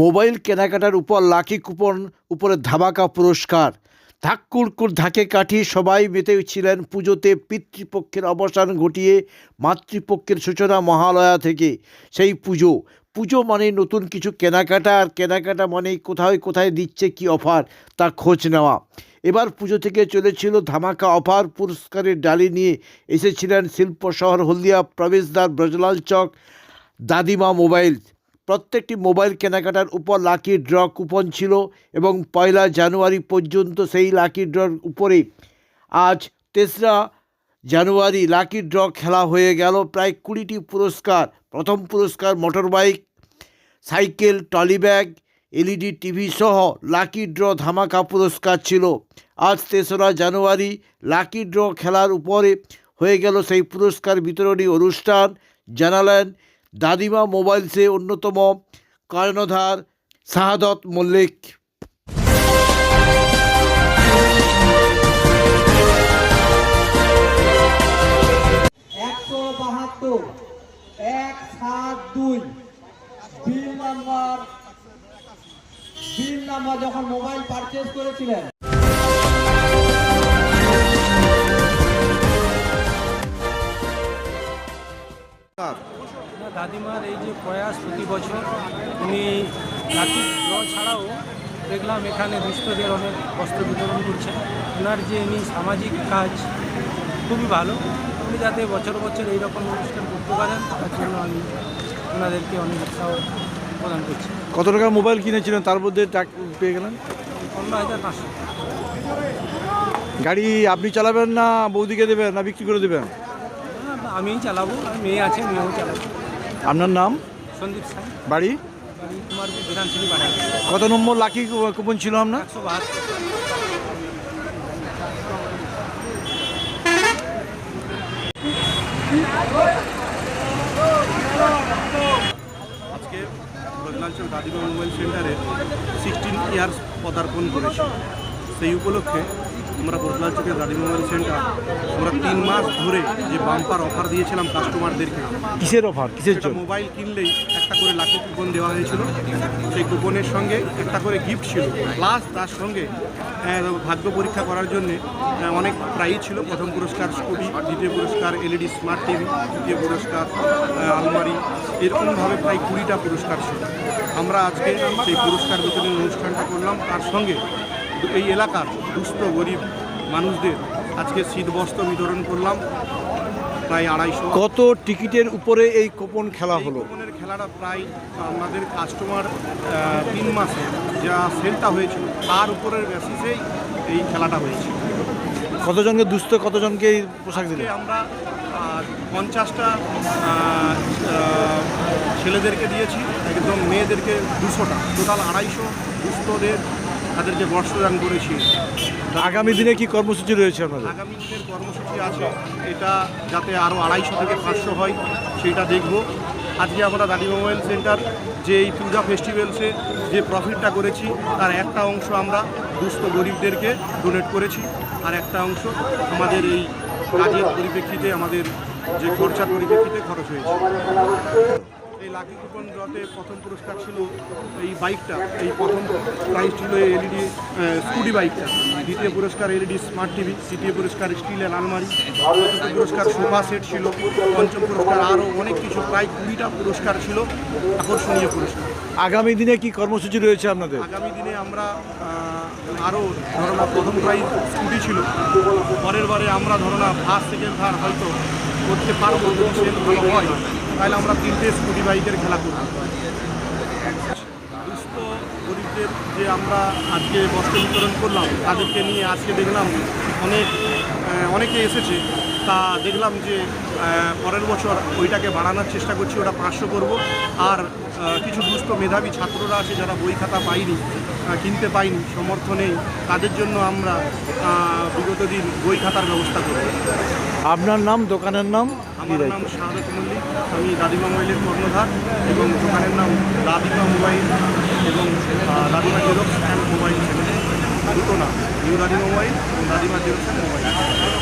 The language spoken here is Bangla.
মোবাইল কেনাকাটার উপর লাকি কুপন, উপরে ধামাকা পুরস্কার। ধাক্কুরকুর ধাকে কাঠি সবাই মেতেছিলেন পুজোতে পিতৃপক্ষের অবসান ঘটিয়ে মাতৃপক্ষের সূচনা মহালয়া থেকে সেই পুজো। পুজো মানে নতুন কিছু কেনাকাটা আর কেনাকাটা মানে কোথায় কোথায় দিচ্ছে কি অফার তা খোঁজ নেওয়া। এবার পুজো থেকে চলেছিল ধামাকা অফার, পুরস্কারের ডালি নিয়ে এসেছিলেন শিল্প শহর হলদিয়া প্রবেশদ্বার, ব্রজলাল চক, দাদিমা মোবাইল। প্রত্যেকটি মোবাইল কেনাকাটার উপর লাকি ড্র কুপন ছিল এবং পয়লা জানুয়ারি পর্যন্ত সেই লাকি ড্রর উপরে আজ তেসরা জানুয়ারি লাকি ড্র খেলা হয়ে গেল। প্রায় কুড়িটি পুরস্কার। প্রথম পুরস্কার motor bike cycle trolley bag LED, TV সহ লাকি ড্র ধামাকা পুরস্কার ছিল। আজ তেসরা জানুয়ারি লাকি ড্র খেলার উপরে হয়ে গেল সেই পুরস্কার বিতরণী অনুষ্ঠান। জানালেন দাদিমা মোবাইলসে অন্যতম কর্ণধার শাহাদত মল্লিক। যখন মোবাইল পারচেজ করেছিলেন প্রয়াস প্রতি বছর। উনি ড্র ছাড়াও দেখলাম এখানে দুস্থদের অনেক বস্ত্র বিতরণ করছেন। ওনার যে ইনি সামাজিক কাজ খুবই ভালো। উনি যাতে বছর বছর এইরকম অনুষ্ঠান করতে পারেন তার জন্য আমি ওনাদেরকে অনেক উৎসাহ প্রদান করছি। কত টাকা মোবাইল কিনেছিলেন? তার মধ্যে টাকা পেয়ে গেলেন? পনেরো হাজার পাঁচশো। গাড়ি আপনি চালাবেন না বৌদিকে দেবেন না বিক্রি করে দেবেন? আমিই চালাবো। মেয়ে আছে মেয়েও চালাবো। আপনার নাম? সন্দীপ বাড়ি? কত নম্বর লাকি কুপন ছিল আপনার? একশো বাহাত্তর। আজকে বদলাঞ্চল দাদিমা মোবাইল সেন্টারে সিক্সটিন ইয়ার্স পদার্পণ করেছি। সেই উপলক্ষে আমরা বদলাঞ্চলের দাদিমা মোবাইল সেন্টার আমরা তিন মাস ধরে যে বাম্পার অফার দিয়েছিলাম কাস্টমারদেরকে কিসের অফার কিসের জন্য? মোবাইল কিনলেই একটা করে লাকি কুপন দেওয়া হয়েছিল। সেই কুপনের সঙ্গে একটা করে গিফট ছিল। প্লাস তার সঙ্গে ভাগ্য পরীক্ষা করার জন্য অনেক প্রাইজ ছিল। প্রথম পুরস্কার স্কুটি দ্বিতীয় পুরস্কার এলইডি স্মার্ট টিভি তৃতীয় পুরস্কার আলমারি এরকমভাবে প্রায় কুড়িটা পুরস্কার ছিল। আমরা আজকে সেই পুরস্কার বিতরণের অনুষ্ঠানটা করলাম। তার সঙ্গে এই এলাকার দুস্থ গরিব মানুষদের আজকে শীতবস্ত্র বিতরণ করলাম। প্রায় আড়াইশো। কত টিকিটের উপরে এই কুপন খেলা হলো? কুপনের খেলাটা প্রায় আমাদের কাস্টমার তিন মাসে যা সেলটা হয়েছিল তার উপরের বেসিসেই এই খেলাটা হয়েছিল কতজনকে দুস্থ কতজনকে এই পোশাক দিলেন? আমরা পঞ্চাশটা ছেলেদেরকে দিয়েছি একদম মেয়েদেরকে দুশোটা। টোটাল আড়াইশো দুস্থদের তাদেরকে বস্ত্রদান করেছি আগামী দিনে কি কর্মসূচি রয়েছে আপনাদের? আগামী দিনের কর্মসূচি আছে। এটা যাতে আরও আড়াইশো থেকে পাঁচশো হয় সেটা দেখব। আজকে আমরা দাদি মোবাইল সেন্টার যে এই পূজা ফেস্টিভ্যালসে যে প্রফিটটা করেছি তার একটা অংশ আমরা দুস্থ গরিবদেরকে ডোনেট করেছি আর একটা অংশ আমাদের এই কাজের পরিপ্রেক্ষিতে আমাদের যে খরচার পরিপ্রেক্ষিতে খরচ হয়েছে। এই লাকি কুপন ড্রতে প্রথম পুরস্কার ছিল এই বাইকটা এই প্রথম প্রাইজ ছিল এলইডি স্কুটি বাইকটা। দ্বিতীয় পুরস্কার এলইডি স্মার্ট টিভি তৃতীয় পুরস্কার স্টিলের আলমারি চতুর্থ পুরস্কার সোফা সেট ছিল পঞ্চম পুরস্কার আরও অনেক কিছু প্রায় কুড়িটা পুরস্কার ছিল আকর্ষণীয় পুরস্কার। আগামী দিনে কি কর্মসূচি রয়েছে আপনাদের? আগামী দিনে আমরা আরও ধরোনা প্রথম প্রাইজ স্কুটি ছিল। পরের বারে আমরা ধরো না ফার্স্ট সেকেন্ড থার্ড হয়তো করতে পারব যদি ভালো হয়, তাহলে আমরা তিনটে স্কুটি বাইকের খেলা করব। দুস্থ গরিবদের যে আমরা আজকে বস্ত্র বিতরণ করলাম, তাদেরকে নিয়ে আজকে দেখলাম অনেক অনেকে এসেছে। তা দেখলাম যে পরের বছর ওইটাকে বাড়ানোর চেষ্টা করছি, ওটা পাঁচশো করব। আর কিছু দুস্থ মেধাবী ছাত্ররা আছে যারা বই খাতা পায়নি কিনতে পায়নি সমর্থ নেই। তাদের জন্য আমরা বিগত দিন বই খাতার ব্যবস্থা করব আপনার নাম দোকানের নাম? আমার নাম শাহাদত মল্লিক। আমি দাদিমা মোবাইলের কর্ণধার এবং দোকানের নাম দাদিমা মোবাইল এবং দাদিমা জেরক্স অ্যান্ড মোবাইল দুটো নাম নিউ দাদিমা মোবাইল এবং দাদিমা জেরক্স অ্যান্ড মোবাইল।